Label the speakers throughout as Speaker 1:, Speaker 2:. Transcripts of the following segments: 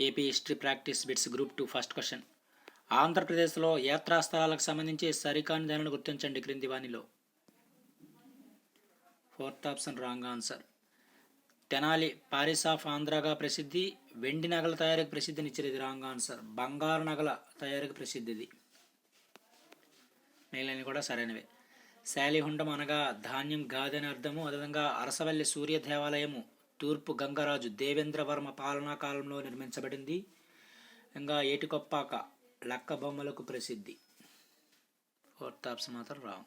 Speaker 1: AP history practice bits group two first question. ఆంధ్రప్రదేశ్లో యాత్రా స్థలాలకు సంబంధించి సరికాని ధరలను గుర్తించండి క్రింది వానిలో fourth option wrong answer. Tenali Paris of ఆంధ్రాగా ప్రసిద్ధి వెండి నగల తయారీకి ప్రసిద్ధినిచ్చేది ఇది రాంగ్ ఆన్సర్. బంగారు నగల తయారీకి ప్రసిద్ధిది. మిగిలినవి కూడా సరైనవే. శాలిహుండం అనగా ధాన్యం గాది అర్థము. అదేవిధంగా అరసవల్లి సూర్య దేవాలయము తూర్పు గంగరాజు దేవేంద్రవర్మ పాలనా కాలంలో నిర్మించబడింది. ఇంకా ఏటికొప్పాక లక్క బొమ్మలకు ప్రసిద్ధి. ఫోర్త్ ఆప్షన్ మాత్రం రాంగ్.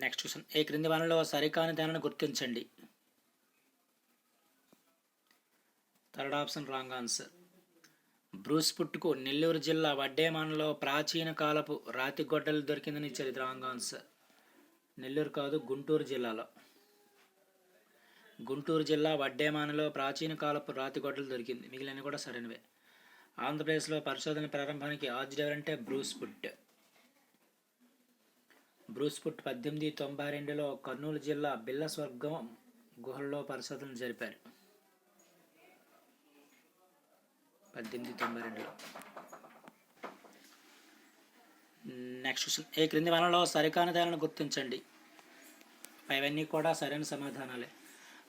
Speaker 1: Next question. ఏ క్రింది వనలో సరికాని దానిని గుర్తించండి? Third option wrong answer. Bruce పుట్టుకు నెల్లూరు జిల్లా వడ్డేమానలో ప్రాచీన కాలపు రాతి గొడ్డలు దొరికిందని చరిత్ర రాంగ్ ఆన్సర్. నెల్లూరు కాదు గుంటూరు జిల్లాలో. గుంటూరు జిల్లా వడ్డేమానలో ప్రాచీన కాలపు రాతి గొడ్డలు దొరికింది. మిగిలినవి కూడా సరైనవే. ఆంధ్రప్రదేశ్లో పరిశోధన ప్రారంభానికి ఆర్జర్ అంటే బ్రూస్ పుట్ బ్రూస్ పద్దెనిమిది తొంభై రెండులో కర్నూలు జిల్లా బిల్ల స్వర్గం గుహల్లో పరిశోధనలు జరిపారు. పద్దెనిమిది తొంభై రెండులో. Next question. ఏ క్రింది వనలో సరికాని దానిని గుర్తించండి. అవన్నీ కూడా సరైన సమాధానాలే.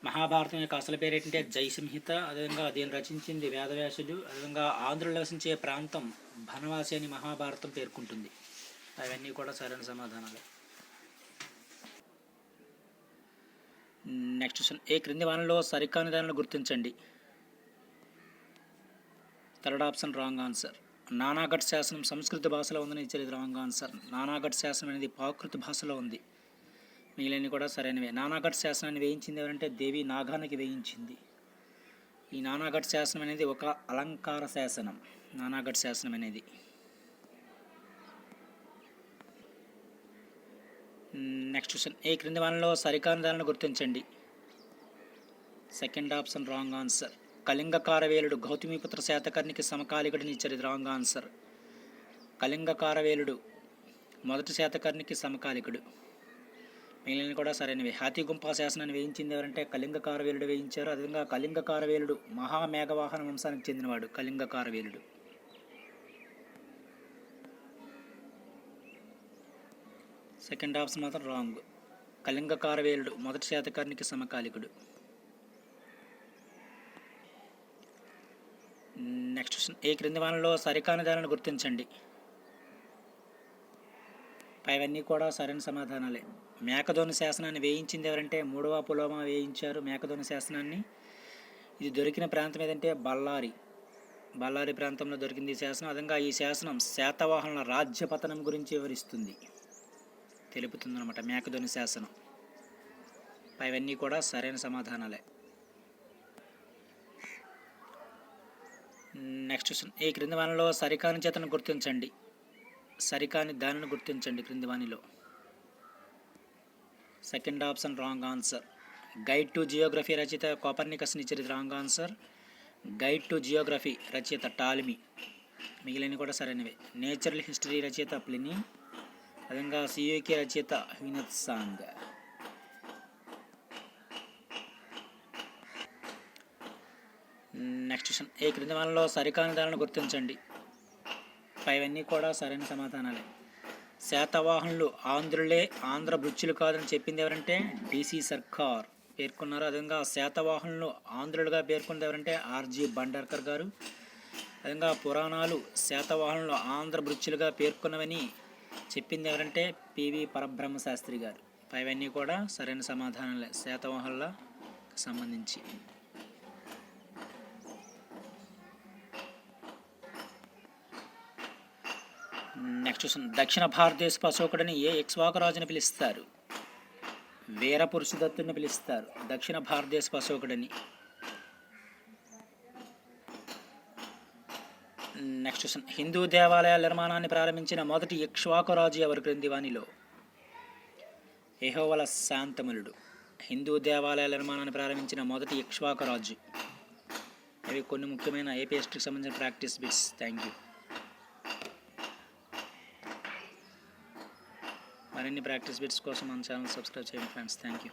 Speaker 1: మహాభారతం యొక్క అసలు పేరు ఏంటంటే జయసింహిత అదేవిధంగా దీన్ని రచించింది వేదవ్యాసుడు అదేవిధంగా ఆంధ్రులు నివసించే ప్రాంతం భనవాసి అని మహాభారతం పేర్కొంటుంది. అవన్నీ కూడా సరైన సమాధానాలే. Next question. ఏ క్రింది వానలో సరికాని దానిలో గుర్తించండి? Third option wrong answer. Nanaghat శాసనం సంస్కృత భాషలో ఉందని ఇచ్చారు రాంగ్ ఆన్సర్. నానాఘట్ శాసనం అనేది ప్రాకృత భాషలో ఉంది. మిగిలినవి కూడా సరైనవే. నానాఘట్ శాసనాన్ని వేయించింది ఎవరంటే దేవి నాగానికి వేయించింది. ఈ నానాఘట్ శాసనం అనేది ఒక అలంకార శాసనం. నానాఘట్ శాసనం అనేది. నెక్స్ట్ క్వశ్చన్ ఏ క్రింది వానలో సరికాని గుర్తించండి. Second option wrong answer Kalinga కారవేలుడు Gautamiputra శాతకర్ణికి సమకాలికుడిని ఇచ్చారు ఇది రాంగ్ ఆన్సర్ కళింగ కారవేలుడు మొదటి శాతకర్ణికి సమకాలికుడు. మిగిలిన కూడా సరైనవి హాతి గుంపా శాసనాన్ని వేయించింది ఎవరంటే కళింగ కారవేలుడు వేయించారు. అదేవిధంగా కళింగ కారవేలుడు మహామేఘవాహన వంశానికి చెందినవాడు కళింగ కారవేలుడు సెకండ్ ఆప్షన్ మాత్రం రాంగ్. కళింగ కారవేలుడు మొదటి శాతకర్ణికి సమకాలికుడు. నెక్స్ట్ ఏ క్రింది వానలో సరికాని గుర్తించండి. పైవన్నీ కూడా సరైన సమాధానాలే. మేకధోని శాసనాన్ని వేయించింది ఎవరంటే మూడవ పులోమా వేయించారు మేకధోని శాసనాన్ని. ఇది దొరికిన ప్రాంతం ఏదంటే బళ్ళారి. బళ్ళారి ప్రాంతంలో దొరికింది ఈ శాసనం. అదంగా ఈ శాసనం శాతవాహనుల రాజ్యపతనం గురించి వివరిస్తుంది. తెలుపుతుంది అనమాట మేకధోని శాసనం అవన్నీ కూడా సరైన సమాధానాలే. నెక్స్ట్ క్వశ్చన్ ఈ క్రింది వానిలో సరికాని చేతను గుర్తించండి. సరికాని దానిని గుర్తించండి క్రింది వానిలో. Second option wrong answer guide to geography రచయిత కోపర్నికస్ ఇచ్చేది wrong answer guide to geography రచయిత టాలిమి మిగిలినవి కూడా సరైనవే. నేచురల్ హిస్టరీ రచయిత ప్లిని అదేవిధంగా సియూకే రచయిత వినత్ సాంగ్ నెక్స్ట్ క్వశ్చన్ ఏ క్రింది వనలో సరికాని దానిని గుర్తించండి? పైవన్నీ కూడా సరైన సమాధానాలే. శాతవాహనులు ఆంధ్రులే ఆంధ్ర భృత్యులు కాదని చెప్పింది ఎవరంటే డీసీ సర్కార్. పేర్కొన్నారు అదేవిధంగా శాతవాహనులు ఆంధ్రులుగా పేర్కొన్నది ఎవరంటే ఆర్జీ బండార్కర్ గారు. అదేవిధంగా పురాణాలు శాతవాహనులు ఆంధ్ర భృత్యులుగా పేర్కొన్నవని చెప్పింది ఎవరంటే పివి పరబ్రహ్మ శాస్త్రి గారు. పైవన్నీ కూడా సరైన సమాధానాలే శాతవాహనుల సంబంధించి. నెక్స్ట్ చూసిన దక్షిణ భారతదేశ అశోకుడిని ఏ ఇక్ష్వాకరాజుని పిలుస్తారు? వీరపురుషదత్తుని పిలుస్తారు. దక్షిణ భారతదేశ అశోకుడిని. నెక్స్ట్ క్వశ్చన్ హిందూ దేవాలయాల నిర్మాణాన్ని ప్రారంభించిన మొదటి ఇక్ష్వాకురాజు ఎవరు? క్రింది వానిలో ఎహోవల శాంతములుడు. హిందూ దేవాలయాల నిర్మాణాన్ని ప్రారంభించిన మొదటి ఇక్ష్వాకురాజు ఇవి కొన్ని ముఖ్యమైన ఏపీ హిస్టరీకి సంబంధించిన ప్రాక్టీస్ బిట్స్. Thank you. మరిన్ని ప్రాక్టీస్ బిట్స్ కోసం మన ఛానల్ సబ్స్క్రైబ్ చేయండి ఫ్రెండ్స్. Thank you